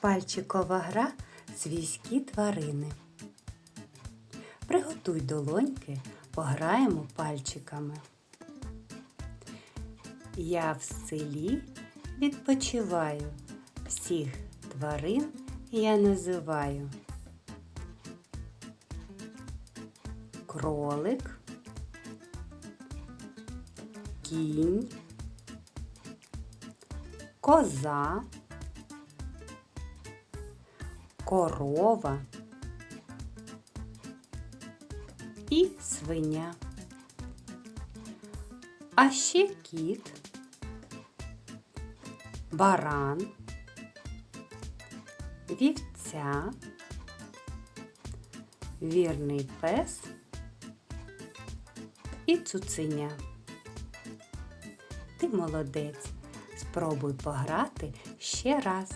Пальчикова гра свійські тварини. Приготуй долоньки, пограємо пальчиками. Я в селі відпочиваю, всіх тварин я називаю. Кролик, кінь, коза, корова і свиня. А ще кіт, баран, вівця, вірний пес і цуценя. Ти молодець. Спробуй пограти ще раз.